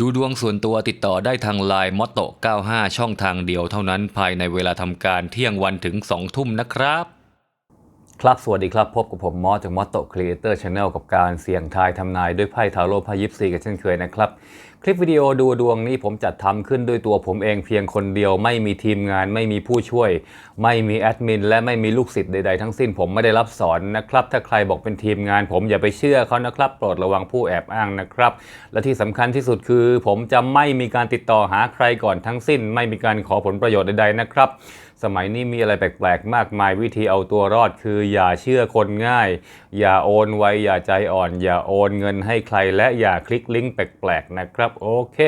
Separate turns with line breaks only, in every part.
ดูดวงส่วนตัวติดต่อได้ทางไลน์มอตโต95 ช่องทางเดียวเท่านั้นภายในเวลาทำการเที่ยงวันถึง 2 ทุ่มนะครับ ครับสวัสดีครับ พบกับผมมอสจากมอตโตครีเอเตอร์ชาแนลกับการเสี่ยงทายทำนายด้วยไพ่ทาโร่ไพ่ยิปซีกันเช่นเคยนะครับ คลิปวิดีโอดูดวงนี้ผมจัดทำขึ้นด้วยตัวผมเองเพียงคนเดียว ไม่มีทีมงาน ไม่มีผู้ช่วย ไม่มีแอดมิน และไม่มีลูกศิษย์ใดๆทั้งสิ้นผมไม่ได้รับสอนนะครับ ถ้าใครบอกเป็นทีมงาน ผมอย่าไปเชื่อเขานะครับ โปรดระวังผู้แอบอ้างนะครับ และที่สำคัญที่สุดคือ ผมจะไม่มีการติดต่อหาใครก่อนทั้งสิ้น ไม่มีการขอผลประโยชน์ใดๆนะครับสมัยนี้มีอะไรแปลกๆ มากมายวิธีเอาตัวรอดคืออย่าเชื่อคนง่าย อย่าโอนไวอย่าใจอ่อน อย่าโอนเงินให้ใครและอย่าคลิกลิงก์แปลกๆนะครับโอเค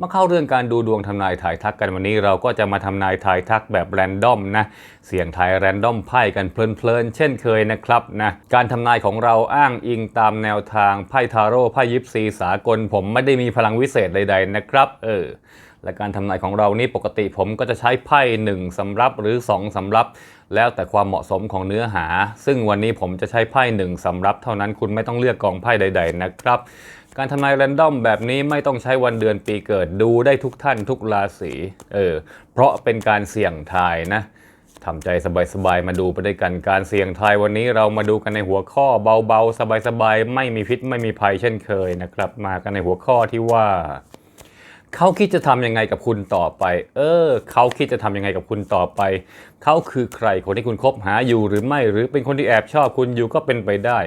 มาเข้าเรื่องการดูดวงทำนายถ่ายทักกันวันนี้เราก็จะมาทำนายถ่ายทักแบบแรนดอมนะ เสียงทายแรนดอมไพ่กันเพลินๆ เช่นเคยนะครับนะ การทำนายของเราอ้างอิงตามแนวทางไพ่ทาโร่ไพ่ยิปซีสากล ผมไม่ได้มีพลังวิเศษใด ๆ นะครับ เออและการทำนายของเรานี่ปกติผมก็จะใช้ไพ่1สำรับหรือ 2สำรับ แล้วแต่ความเหมาะสมของเนื้อหา ซึ่งวันนี้ผมจะใช้ไพ่1สำรับ เท่านั้นคุณไม่ต้องเลือกกองไพ่ใด ๆ นะครับ การทำนายแรนดอมแบบนี้ไม่ต้องใช้วันเดือนปีเกิดดูได้ทุกท่านทุกราศีเออเพราะเป็นการเสี่ยงทายนะทำใจสบายๆมาดูไปด้วยกันการเสี่ยงทายวันนี้เรามาดูกันในหัวข้อเบาๆ สบายๆ ไม่มีพิษไม่มีภัยเช่นเคยนะครับ มากันในหัวข้อที่ว่าเขาคิดจะทำยังไงกับคุณต่อไป เออ เขาคิดจะทำยังไงกับคุณต่อไป เขาคือใครคนที่คุณคบหาอยู่หรือไม่ หรือเป็นคนที่แอบชอบคุณอยู่ก็เป็นไปได้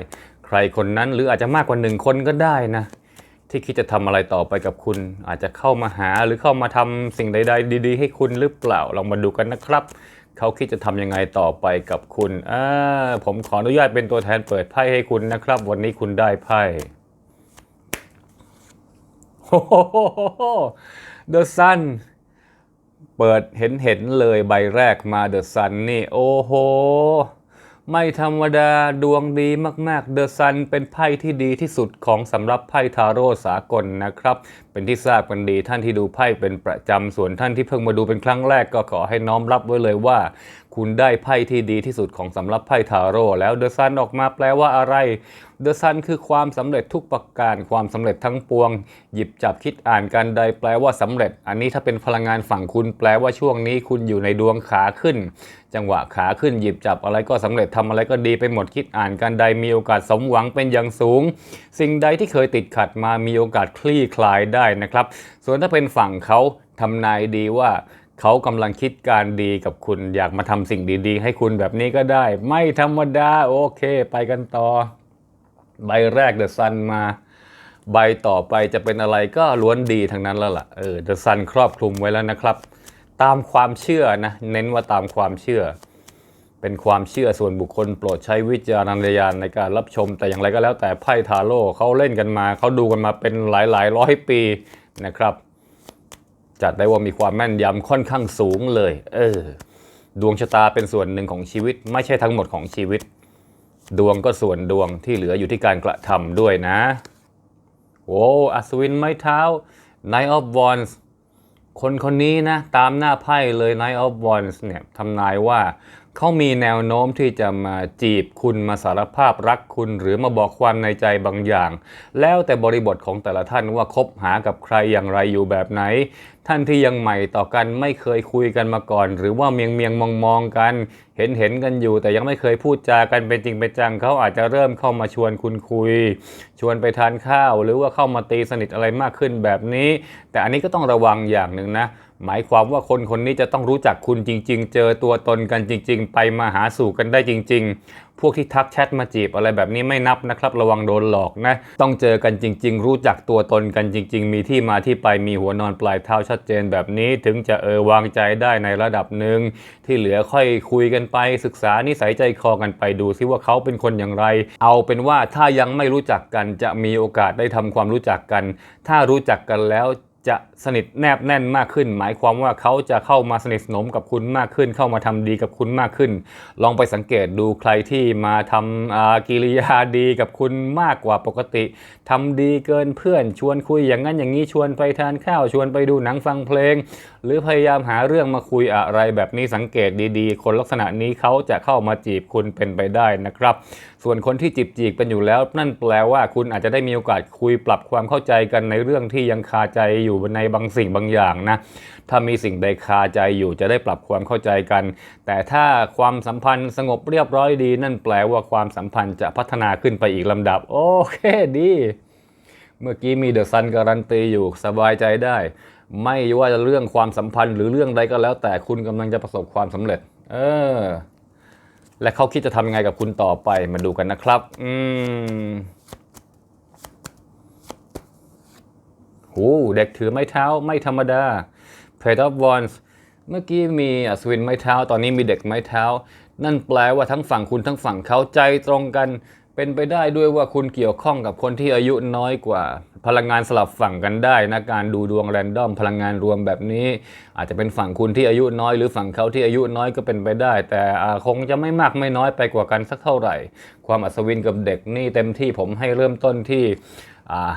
ใครคนนั้นหรืออาจจะมากกว่าหนึ่งคนก็ได้นะ ที่คิดจะทำอะไรต่อไปกับคุณ อาจจะเข้ามาหาหรือเข้ามาทำสิ่งใด ๆ ดี ๆ ให้คุณหรือเปล่าลองมาดูกันนะครับ เขาคิดจะทำยังไงต่อไปกับคุณอ่าผมขออนุญาตเป็นตัวแทนเปิดไพ่ให้คุณนะครับ วันนี้คุณได้ไพ่โอ้โห The Sun เปิดเห็นเห็นๆเลยใบแรกมา The Sun นี่ โอ้โห ไม่ธรรมดาดวงดีมากๆ The Sun เป็นไพ่ที่ดีที่สุดของสำหรับไพ่ทาโร่สากลนะครับ เป็นที่ทราบกันดีท่านที่ดูไพ่เป็นประจำส่วนท่านที่เพิ่งมาดูเป็นครั้งแรกก็ขอให้น้อมรับไว้เลยว่า คุณได้ไพ่ที่ดีที่สุดของสำหรับไพ่ทาโร่แล้ว The Sun ออกมาแปลว่าอะไร The Sun คือความสำเร็จทุกประการ ความสำเร็จทั้งปวง หยิบจับคิดอ่านกันใดแปลว่าสำเร็จ อันนี้ถ้าเป็นพลังงานฝั่งคุณแปลว่าช่วงนี้คุณอยู่ในดวงขาขึ้น จังหวะขาขึ้นหยิบจับอะไรก็สำเร็จทำอะไรก็ดีไปหมดคิดอ่านกันใดมีโอกาสสมหวังเป็นอย่างสูง สิ่งใดที่เคยติดขัดมามีโอกาสคลี่คลายได้นะครับ ส่วนถ้าเป็นฝั่งเขาทำนายดีว่า เขากำลังคิดการดีกับคุณอยากมาทำสิ่งดีๆ ให้คุณแบบนี้ก็ได้ ไม่ธรรมดาโอเค ไปกันต่อ ใบแรกเดอะซันมา ใบต่อไปจะเป็นอะไรก็ล้วนดีทั้งนั้นแล้วล่ะเออเดอะซันครอบคลุมไว้แล้วนะครับ ตามความเชื่อนะ เน้นว่าตามความเชื่อ เป็นความเชื่อส่วนบุคคลโปรดใช้วิจารณญาณในการรับชมแต่อย่างไรก็แล้วแต่ไพ่ทาโร่เขาเล่นกันมาเขาดูกันมาเป็นหลายหลายๆร้อยปีนะครับ จัดได้ว่ามีความแม่นยำค่อนข้างสูงเลย เออ ดวงชะตาเป็นส่วนหนึ่งของชีวิต ไม่ใช่ทั้งหมดของชีวิต ดวงก็ส่วนดวงที่เหลืออยู่ที่การกระทำด้วยนะโอ้อัศวินไม้เท้า Knight of Wands คนคนนี้นะ ตามหน้าไพ่เลย Knight of Wands เนี่ยทำนายว่า เขามีแนวโน้มที่จะมาจีบคุณมาสารภาพรักคุณ หรือมาบอกความในใจบางอย่าง แล้วแต่บริบทของแต่ละท่านว่าคบหากับใครอย่างไรอยู่แบบไหน ท่านที่ยังใหม่ต่อกันไม่เคยคุยกันมาก่อน หรือว่าเมียงเมียงมองมองๆกัน เห็นเห็นกันอยู่ แต่ยังไม่เคยพูดจากันเป็นจริงเป็นจังเขาอาจจะเริ่มเข้ามาชวนคุณคุย ชวนไปทานข้าว หรือว่าเข้ามาตีสนิทอะไรมากขึ้นแบบนี้ แต่อันนี้ก็ต้องระวังอย่างหนึ่งนะ หมายความว่าคนคนนี้จะต้องรู้จักคุณจริง ๆ เจอตัวตนกันจริง ๆ ไปมาหาสู่กันได้จริง ๆ พวกที่ทักแชทมาจีบอะไรแบบนี้ไม่นับนะครับ ระวังโดนหลอกนะ ต้องเจอกันจริง ๆ รู้จักตัวตนกันจริง ๆ มีที่มาที่ไปมีหัวนอนปลายเท้าชัดเจนแบบนี้ ถึงจะเออวางใจได้ในระดับหนึ่งที่เหลือค่อยคุยกันไป ศึกษานิสัยใจคอกันไปดูซิว่าเขาเป็นคนอย่างไร เอาเป็นว่าถ้ายังไม่รู้จักกันจะมีโอกาสได้ทำความรู้จักกัน ถ้ารู้จักกันแล้ว จะสนิทแนบแน่นมากขึ้น หมายความว่าเขาจะเข้ามาสนิทสนมกับคุณมากขึ้น เข้ามาทำดีกับคุณมากขึ้น ลองไปสังเกตดูใครที่มาทำกิริยาดีกับคุณมากกว่าปกติทำดีเกินเพื่อนชวนคุยอย่างนั้นอย่างนี้ชวนไปทานข้าวชวนไปดูหนังฟังเพลง หรือพยายามหาเรื่องมาคุยอะไรแบบนี้สังเกตดีๆ คนลักษณะนี้เขาจะเข้ามาจีบคุณเป็นไปได้นะครับ ส่วนส่วนคนที่จีบจีกเป็นอยู่แล้ว นั่นแปลว่าคุณอาจจะได้มีโอกาสคุยปรับความเข้าใจกันในเรื่องที่ยังคาใจอยู่ในบางสิ่งบางอย่างนะ ถ้ามีสิ่งใดคาใจอยู่จะได้ปรับความเข้าใจกัน แต่ถ้าความสัมพันธ์สงบเรียบร้อยดี นั่นแปลว่าความสัมพันธ์จะพัฒนาขึ้นไปอีกลำดับ โอเคดี เมื่อกี้มีเดอะซันการันตีอยู่สบายใจได้ ไม่ว่าจะเรื่องความสัมพันธ์หรือเรื่องใดก็แล้ว แต่คุณกำลังจะประสบความสำเร็จ เออและเขาคิดจะทำยังไงกับคุณต่อไปมาดูกันนะครับ อืม โหเด็กถือไม้เท้าไม่ธรรมดา p a i d of Wands เมื่อกี้มีอัศวินไม้เท้า ตอนนี้มีเด็กไม้เท้า นั่นแปลว่าทั้งฝั่งคุณทั้งฝั่งเขาใจตรงกัน เป็นไปได้ด้วยว่าคุณเกี่ยวข้องกับคนที่อายุน้อยกว่า พลังงานสลับฝั่งกันได้นะการดูดวงแรนดอมพลังงานรวมแบบนี้ อาจจะเป็นฝั่งคุณที่อายุน้อยหรือฝั่งเขาที่อายุน้อยก็เป็นไปได้ แต่คงจะไม่มากไม่น้อยไปกว่ากันสักเท่าไหร่ ความอัศวินกับเด็กนี่เต็มที่ผมให้เริ่มต้นที่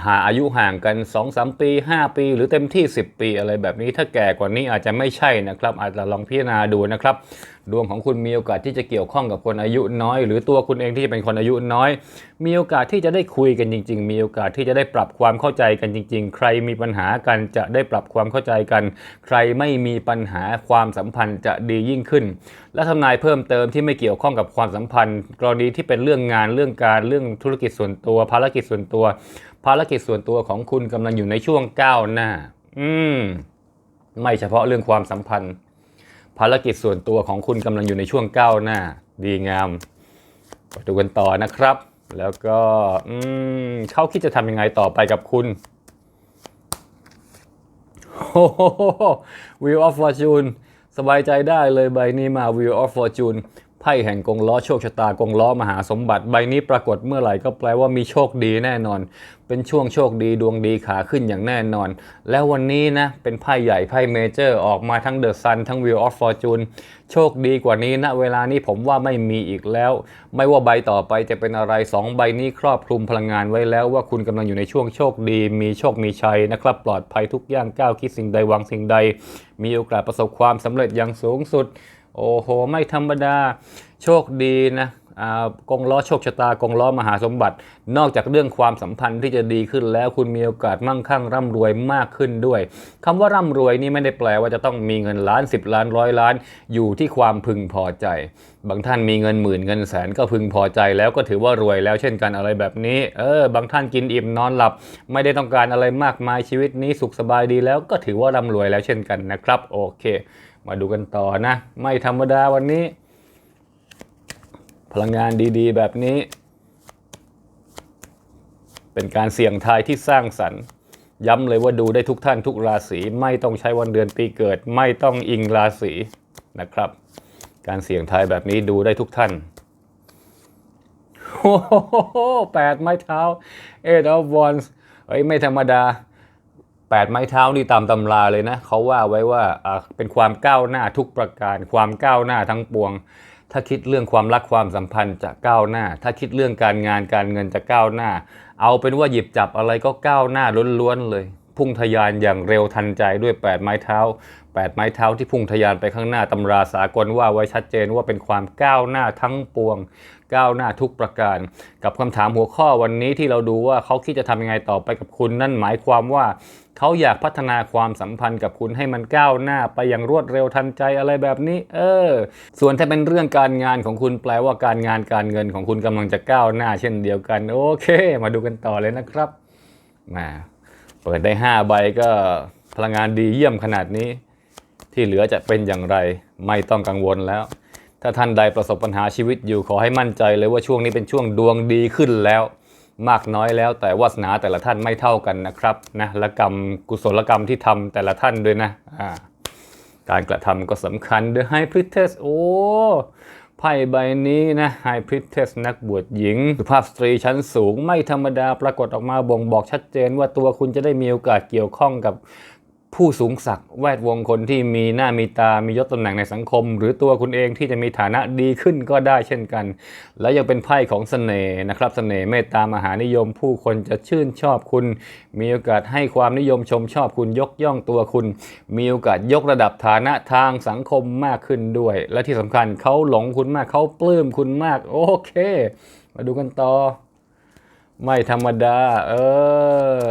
หาอายุห่างกัน 2-3 ปี 5 ปี หรือเต็มที่ 10 ปีอะไรแบบนี้ถ้าแก่กว่านี้อาจจะไม่ใช่นะครับ อาจจะลองพิจารณาดูนะครับ ดวงของคุณมีโอกาสที่จะเกี่ยวข้องกับคนอายุน้อย หรือตัวคุณเองที่เป็นคนอายุน้อย มีโอกาสที่จะได้คุยกันจริง ๆ มีโอกาสที่จะได้ปรับความเข้าใจกันจริง ๆ ใครมีปัญหากันจะได้ปรับความเข้าใจกัน ใครไม่มีปัญหาความสัมพันธ์จะดียิ่งขึ้น และทำนายเพิ่มเติมที่ไม่เกี่ยวข้องกับความสัมพันธ์ กรณีที่เป็นเรื่องงานเรื่องการเรื่องธุรกิจส่วนตัว ภารกิจส่วนตัว ภารกิจส่วนตัวของคุณกำลังอยู่ในช่วงก้าวหน้า อืมไม่เฉพาะเรื่องความสัมพันธ์ ภารกิจส่วนตัวของคุณกำลังอยู่ในช่วงก้าวหน้า ดีงามดูกันต่อนะครับ แล้วก็อืมเขาคิดจะทำยังไงต่อไปกับคุณ วิวออฟฟอร์จูนสบายใจได้เลยใบนี้มาวิวออฟฟอร์จูน ไพ่แห่งกงล้อโชคชะตากงล้อมหาสมบัติใบนี้ปรากฏเมื่อไหร่ก็แปลว่ามีโชคดีแน่นอน เป็นช่วงโชคดีดวงดีขาขึ้นอย่างแน่นอน แล้ววันนี้นะ เป็นไพ่ใหญ่ไพ่เมเจอร์ออกมาทั้งเดอะซันทั้ง Wheel of Fortune โชคดีกว่านี้ณเวลานี้ผมว่าไม่มีอีกแล้ว ไม่ว่าใบต่อไปจะเป็นอะไรสองใบนี้ครอบคลุมพลังงานไว้แล้วว่าคุณกำลังอยู่ในช่วงโชคดี มีโชคมีชัยนะครับ ปลอดภัยทุกอย่างก้าวคิดสิ่งใดหวังสิ่งใด มีโอกาสประสบความสำเร็จอย่างสูงสุด โอ้โห ไม่ธรรมดา โชคดีนะอ่ากงล้อโชคชะตากงล้อมหาสมบัติ นอกจากเรื่องความสัมพันธ์ที่จะดีขึ้นแล้วคุณมีโอกาสมั่งคั่งร่ำรวยมากขึ้นด้วยคำว่าร่ำรวยนี่ไม่ได้แปลว่าจะต้องมีเงินล้าน 10 ล้านร้อยล้าน อยู่ที่ความพึงพอใจ บางท่านมีเงินหมื่นเงินแสนก็พึงพอใจแล้วก็ถือว่ารวยแล้วเช่นกันอะไรแบบนี้ เออ บางท่านกินอิ่มนอนหลับ ไม่ได้ต้องการอะไรมากมายชีวิตนี้สุขสบายดีแล้วก็ถือว่าร่ำรวยแล้วเช่นกันนะครับ โอเค มาดูกันต่อนะ ไม่ธรรมดาวันนี้ พลังงานดีๆ แบบนี้ เป็นการเสี่ยงทายที่สร้างสรรค์ ย้ำเลยว่าดูได้ทุกท่านทุกราศีไม่ต้องใช้วันเดือนปีเกิด ไม่ต้องอิงราศีนะครับ การเสี่ยงทายแบบนี้ดูได้ทุกท่านโอ้โหแปดไม้เท้า eight of wands เฮ้ยไม่ธรรมดา แปดไม้เท้านี่ตามตำราเลยนะเขาว่าไว้ว่าอ่าเป็นความก้าวหน้าทุกประการ ความก้าวหน้าทั้งปวง ถ้าคิดเรื่องความรักความสัมพันธ์จะก้าวหน้า ถ้าคิดเรื่องการงานการเงินจะก้าวหน้า เอาเป็นว่าหยิบจับอะไรก็ก้าวหน้าล้วนๆเลย พุ่งทะยานอย่างเร็วทันใจด้วย 8 ไม้เท้า 8 ไม้เท้าที่พุ่งทะยานไปข้างหน้าตำราสากลว่าไว้ชัดเจนว่าเป็นความก้าวหน้าทั้งปวง ก้าวหน้าทุกประการ กับคำถามหัวข้อวันนี้ที่เราดูว่าเขาคิดจะทำยังไงต่อไปกับคุณ นั่นหมายความว่าเขาอยากพัฒนาความสัมพันธ์กับคุณให้มันก้าวหน้าไปอย่างรวดเร็วทันใจอะไรแบบนี้ เออ ส่วนถ้าเป็นเรื่องการงานของคุณแปลว่าการงานการเงินของคุณกำลังจะก้าวหน้า เช่นเดียวกัน โอเค มาดูกันต่อเลยนะครับมาเปิดได้ 5 ใบก็พลังงานดีเยี่ยมขนาดนี้ ที่เหลือจะเป็นอย่างไรไม่ต้องกังวลแล้ว ถ้าท่านใดประสบปัญหาชีวิตอยู่ขอให้มั่นใจเลยว่าช่วงนี้เป็นช่วงดวงดีขึ้นแล้ว มากน้อยแล้ว แต่วาสนาแต่ละท่านไม่เท่ากันนะครับนะและกรรมกุศลกรรมที่ทำแต่ละท่านด้วยนะอ่าการกระทำก็สำคัญ The High Priestess โอ้ไพ่ใบนี้นะ High Priestess นักบวชหญิง สุภาพสตรีชั้นสูงไม่ธรรมดาปรากฏออกมาบ่งบอกชัดเจนว่าตัวคุณจะได้มีโอกาสเกี่ยวข้องกับ ผู้สูงศักดิ์แวดวงคนที่มีหน้ามีตา มียศตำแหน่งในสังคม หรือตัวคุณเองที่จะมีฐานะดีขึ้นก็ได้เช่นกัน และยังเป็นไพ่ของเสน่ห์นะครับเสน่ห์เมตตามหานิยม ผู้คนจะชื่นชอบคุณ มีโอกาสให้ความนิยมชมชอบคุณยกย่องตัวคุณ มีโอกาสยกระดับฐานะทางสังคมมากขึ้นด้วย และที่สำคัญเขาหลงคุณมากเขาปลื้มคุณมาก โอเค มาดูกันต่อ ไม่ธรรมดา เออ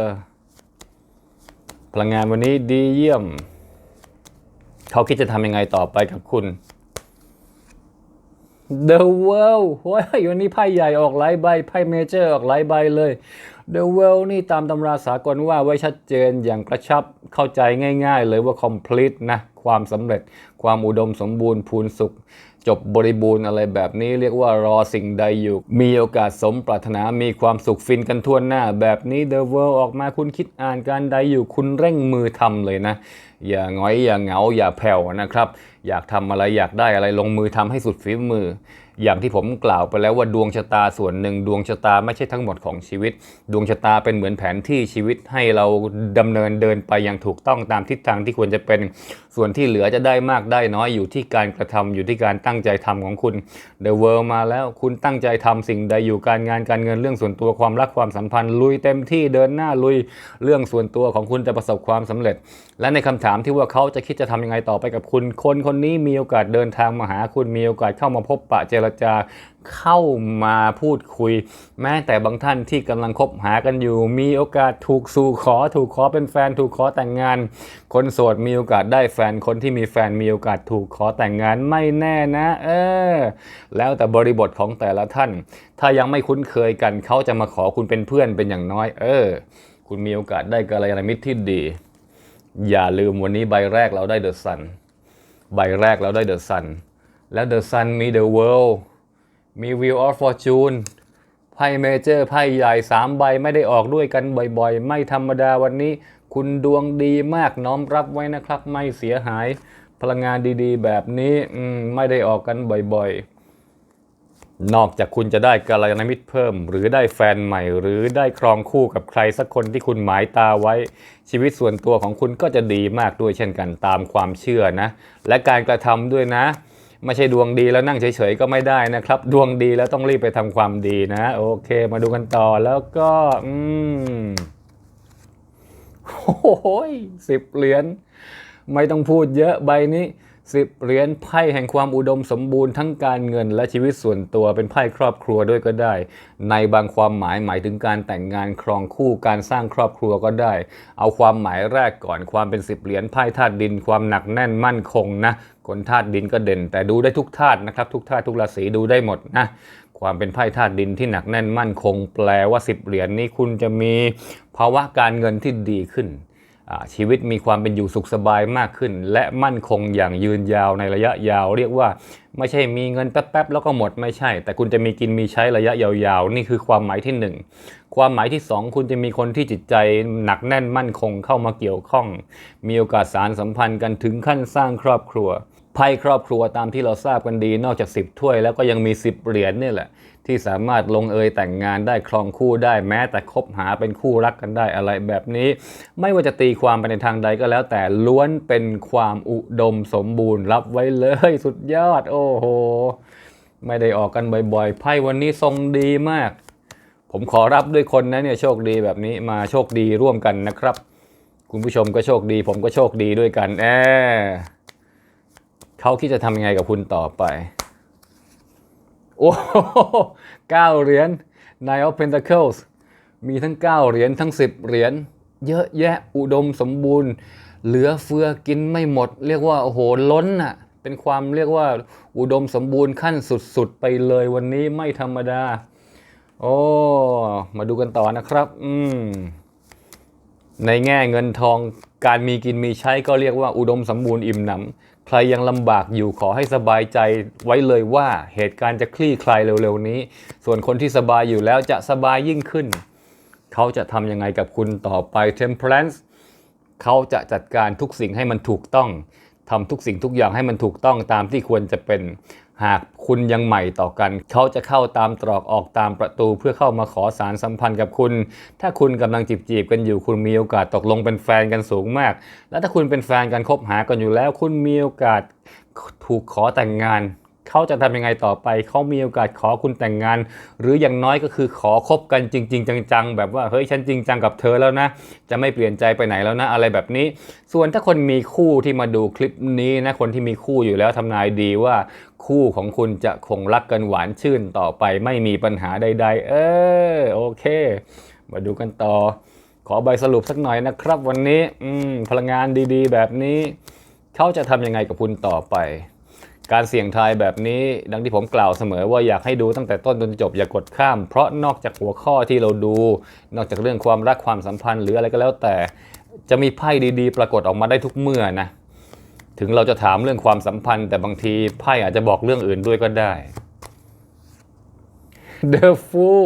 พลังงานวันนี้ดีเยี่ยม เขาคิดจะทำยังไงต่อไปกับคุณ The World โอ้ยวันนี้ไพ่ใหญ่ออกหลายใบไพ่เมเจอร์ออกหลายใบเลย The World นี่ตามตำราสากลว่าไว้ชัดเจนอย่างกระชับเข้าใจง่ายๆ เลยว่า complete นะ ความสำเร็จความอุดมสมบูรณ์พูนสุข จบบริบูรณ์อะไรแบบนี้เรียกว่ารอสิ่งใดอยู่ มีโอกาสสมปรารถนามีความสุขฟินกันทั่วหน้า แบบนี้ The World ออกมาคุณคิดอ่านการใดอยู่คุณเร่งมือทำเลยนะ อย่างง้อยอย่าเหงาอย่าแผ่วนะครับ อยากทำอะไรอยากได้อะไรลงมือทำให้สุดฝีมือ อย่างที่ผมกล่าวไปแล้วว่าดวงชะตาส่วนหนึ่งดวงชะตาไม่ใช่ทั้งหมดของชีวิต ดวงชะตาเป็นเหมือนแผนที่ชีวิตให้เราดำเนินเดินไปอย่างถูกต้องตามทิศทางที่ควรจะเป็นส่วนที่เหลือจะได้มากได้น้อยอยู่ที่การกระทำอยู่ที่การตั้งใจทำของคุณ The World มาแล้วคุณตั้งใจทำสิ่งใดอยู่การงานการเงินเรื่องส่วนตัวความรักความสัมพันธ์ ลุยเต็มที่เดินหน้าลุยเรื่องส่วนตัวของคุณจะประสบความสำเร็จ และในคำถามที่ว่าเขาจะคิดจะทำยังไงต่อไปกับคุณ คนคนนี้มีโอกาสเดินทางมาหาคุณมีโอกาสเข้ามาพบปะเจรจาเข้ามาพูดคุย แม้แต่บางท่านที่กำลังคบหากันอยู่ มีโอกาสถูกสู่ขอ ถูกขอเป็นแฟน ถูกขอแต่งงาน คนโสดมีโอกาสได้แฟนคนที่มีแฟนมีโอกาสถูกขอแต่งงานไม่แน่นะ เออ แล้วแต่บริบทของแต่ละท่าน ถ้ายังไม่คุ้นเคยกันเขาจะมาขอคุณเป็นเพื่อนเป็นอย่างน้อย เออ คุณมีโอกาสได้กัลยาณมิตรที่ดี อย่าลืมวันนี้ใบแรกเราได้เดอะซันใบแรกเราได้เดอะซัน แล้วเดอะซันมีเดอะเวิลด์มี Wheel of Fortune ไพ่เมเจอร์ไพ่ใหญ่ 3 ใบไม่ได้ออกด้วยกันบ่อยๆ ไม่ธรรมดาวันนี้ คุณดวงดีมากน้อมรับไว้นะครับ ไม่เสียหาย พลังงานดีๆ แบบนี้ไม่ได้ออกกันบ่อยๆ นอกจากคุณจะได้กัลยาณมิตรเพิ่ม หรือได้แฟนใหม่ หรือได้ครองคู่กับใครสักคนที่คุณหมายตาไว้ ชีวิตส่วนตัวของคุณก็จะดีมากด้วยเช่นกันตามความเชื่อนะ และการกระทำด้วยนะ ไม่ใช่ดวงดีแล้วนั่งเฉยๆก็ไม่ได้นะครับ ดวงดีแล้วต้องรีบไปทำความดีนะ โอเค มาดูกันต่อแล้วก็อืมโอ้ยสิบเหรียญไม่ต้องพูดเยอะใบนี้ สิบเหรียญไพ่แห่งความอุดมสมบูรณ์ทั้งการเงินและชีวิตส่วนตัวเป็นไพ่ครอบครัวด้วยก็ได้ ในบางความหมายหมายถึงการแต่งงานครองคู่การสร้างครอบครัวก็ได้ เอาความหมายแรกก่อนความเป็นสิบเหรียญไพ่ธาตุดินความหนักแน่นมั่นคงนะคนธาตุดินก็เด่น แต่ดูได้ทุกธาตุนะครับ ทุกธาตุทุกราศีดูได้หมดนะความเป็นไพ่ธาตุดินที่หนักแน่นมั่นคง แปลว่าสิบเหรียญนี้คุณจะมีภาวะการเงินที่ดีขึ้น ชีวิตมีความเป็นอยู่สุขสบายมากขึ้น และมั่นคงอย่างยืนยาวในระยะยาว เรียกว่าไม่ใช่มีเงินแป๊บๆแล้วก็หมดไม่ใช่ แต่คุณจะมีกินมีใช้ระยะยาวๆ นี่คือความหมายที่หนึ่งความหมายที่สองคุณจะมีคนที่จิตใจหนักแน่นมั่นคงเข้ามาเกี่ยวข้อง มีโอกาสสารสัมพันธ์กันถึงขั้นสร้างครอบครัว ไพ่ครอบครัวตามที่เราทราบกันดี นอกจาก 10 ถ้วยแล้วก็ยังมี 10 เหรียญนี่แหละ ที่สามารถลงเอยแต่งงานได้ครองคู่ได้แม้แต่คบหาเป็นคู่รักกันได้อะไรแบบนี้ ไม่ว่าจะตีความไปในทางใดก็แล้ว แต่ล้วนเป็นความอุดมสมบูรณ์รับไว้เลยสุดยอด โอ้โห ไม่ได้ออกกันบ่อยๆไพ่วันนี้ทรงดีมาก ผมขอรับด้วยคนนะเนี่ยโชคดีแบบนี้มาโชคดีร่วมกันนะครับ คุณผู้ชมก็โชคดี ผมก็โชคดีด้วยกันแอ เขาคิดจะทำยังไงกับคุณต่อไป โอ้โหเก้าเหรียญ Nine of Pentacles มีทั้ง 9 เหรียญทั้ง 10 เหรียญ เยอะแยะอุดมสมบูรณ์ เหลือเฟือกินไม่หมด เรียกว่าโอ้โหล้นน่ะเป็นความเรียกว่าอุดมสมบูรณ์ขั้นสุดๆ ไปเลยวันนี้ไม่ธรรมดา โอ้มาดูกันต่อนะครับ อืมในแง่เงินทองการมีกินมีใช้ก็เรียกว่าอุดมสมบูรณ์อิ่มหนำ ใครยังลำบากอยู่ขอให้สบายใจไว้เลยว่าเหตุการณ์จะคลี่คลายเร็วๆนี้ ส่วนคนที่สบายอยู่แล้วจะสบายยิ่งขึ้น เขาจะทำยังไงกับคุณต่อไป Temperance เขาจะจัดการทุกสิ่งให้มันถูกต้องทำทุกสิ่งทุกอย่างให้มันถูกต้องตามที่ควรจะเป็น หากคุณยังใหม่ต่อกัน เขาจะเข้าตามตรอกออกตามประตูเพื่อเข้ามาขอสารสัมพันธ์กับคุณ ถ้าคุณกำลังจีบจีบๆกันอยู่คุณมีโอกาสตกลงเป็นแฟนกันสูงมาก และถ้าคุณเป็นแฟนกันคบหากันอยู่แล้ว คุณมีโอกาสถูกขอแต่งงาน เขาจะทำยังไงต่อไป เขามีโอกาสขอคุณแต่งงาน หรืออย่างน้อยก็คือขอคบกันจริง ๆ จัง ๆ แบบว่าเฮ้ยฉันจริงจังกับเธอแล้วนะ จะไม่เปลี่ยนใจไปไหนแล้วนะอะไรแบบนี้ ส่วนถ้าคนมีคู่ที่มาดูคลิปนี้นะคนที่มีคู่อยู่แล้วทำนายดีว่าคู่ของคุณจะคงรักกันหวานชื่นต่อไปไม่มีปัญหาใด ๆ เออโอเค มาดูกันต่อ ขอใบสรุปสักหน่อยนะครับ วันนี้อืมพลังงานดี ๆ แบบนี้ เขาจะทำยังไงกับคุณต่อไป การเสี่ยงทายแบบนี้ดังที่ผมกล่าวเสมอว่าอยากให้ดูตั้งแต่ต้นจนจบอย่ากดข้าม เพราะนอกจากหัวข้อที่เราดู นอกจากเรื่องความรักความสัมพันธ์หรืออะไรก็แล้วแต่ จะมีไพ่ดีๆ ปรากฏออกมาได้ทุกเมื่อนะ ถึงเราจะถามเรื่องความสัมพันธ์ แต่บางทีไพ่อาจจะบอกเรื่องอื่นด้วยก็ได้ The Fool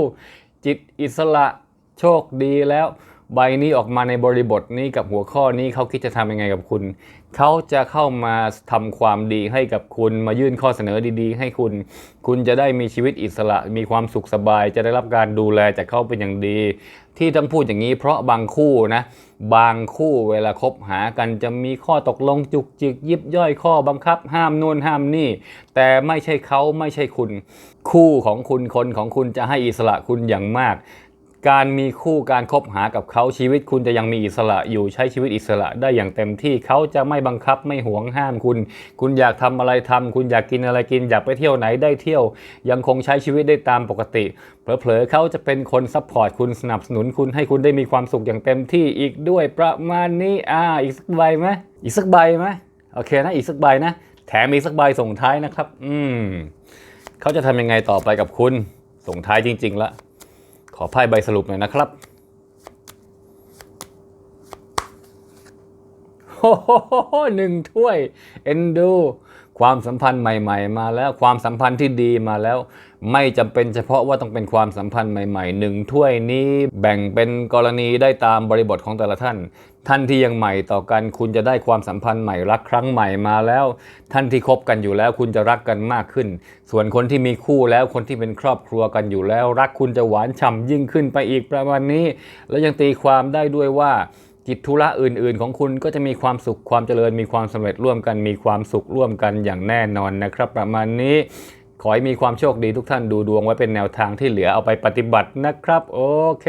จิตอิสระโชคดีแล้ว ใบนี้ออกมาในบริบทนี้กับหัวข้อนี้เขาคิดจะทำยังไงกับคุณ เขาจะเข้ามาทำความดีให้กับคุณมายื่นข้อเสนอดีๆ ให้คุณ คุณจะได้มีชีวิตอิสระ มีความสุขสบาย จะได้รับการดูแลจากเขาเป็นอย่างดี ที่ต้องพูดอย่างนี้ เพราะบางคู่นะ บางคู่เวลาคบหากันจะมีข้อตกลงจุกจิก ยิบย่อยข้อบังคับ ห้ามนู่นห้ามนี่ แต่ไม่ใช่เขาไม่ใช่คุณ คู่ของคุณคนของคุณจะให้อิสระคุณอย่างมาก การมีคู่การคบหากับเขาชีวิตคุณจะยังมีอิสระอยู่ใช้ชีวิตอิสระได้อย่างเต็มที่เขาจะไม่บังคับไม่หวงห้ามคุณ คุณอยากทำอะไรทำคุณอยากกินอะไรกิน อยากไปเที่ยวไหนได้เที่ยว ยังคงใช้ชีวิตได้ตามปกติเผลอๆเขาจะเป็นคนซัพพอร์ตคุณสนับสนุนคุณให้คุณได้มีความสุขอย่างเต็มที่อีกด้วยประมาณนี้อ่าอีกสักใบไหมอีกสักใบไหมโอเคนะอีกสักใบนะ แถมอีกสักใบส่งท้ายนะครับ อืมเขาจะทำยังไงต่อไปกับคุณส่งท้ายจริง ๆละ ขอไพ่ใบสรุปหน่อยนะครับโอ้โหหนึ่งถ้วย เอ็นดู ความสัมพันธ์ใหม่ ๆ มาแล้วความสัมพันธ์ที่ดีมาแล้ว ไม่จำเป็นเฉพาะว่าต้องเป็นความสัมพันธ์ใหม่ๆหนึ่งถ้วยนี้แบ่งเป็นกรณีได้ตามบริบทของแต่ละท่าน ท่านที่ยังใหม่ต่อกันคุณจะได้ความสัมพันธ์ใหม่รักครั้งใหม่มาแล้ว ท่านที่คบกันอยู่แล้วคุณจะรักกันมากขึ้น ส่วนคนที่มีคู่แล้วคนที่เป็นครอบครัวกันอยู่แล้ว รักคุณจะหวานฉ่ำยิ่งขึ้นไปอีกประมาณนี้ แล้วยังตีความได้ด้วยว่ากิจธุระอื่น ๆ ของคุณก็จะมีความสุขความเจริญมีความสำเร็จร่วมกันมีความสุขร่วมกันอย่างแน่นอนนะครับ ประมาณนี้ ขอให้มีความโชคดีทุกท่านดูดวงไว้เป็นแนวทางที่เหลือเอาไปปฏิบัตินะครับ โอเค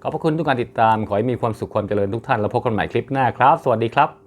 ขอบพระคุณทุกการติดตาม ขอให้มีความสุขความเจริญทุกท่าน แล้วพบกันใหม่คลิปหน้าครับ สวัสดีครับ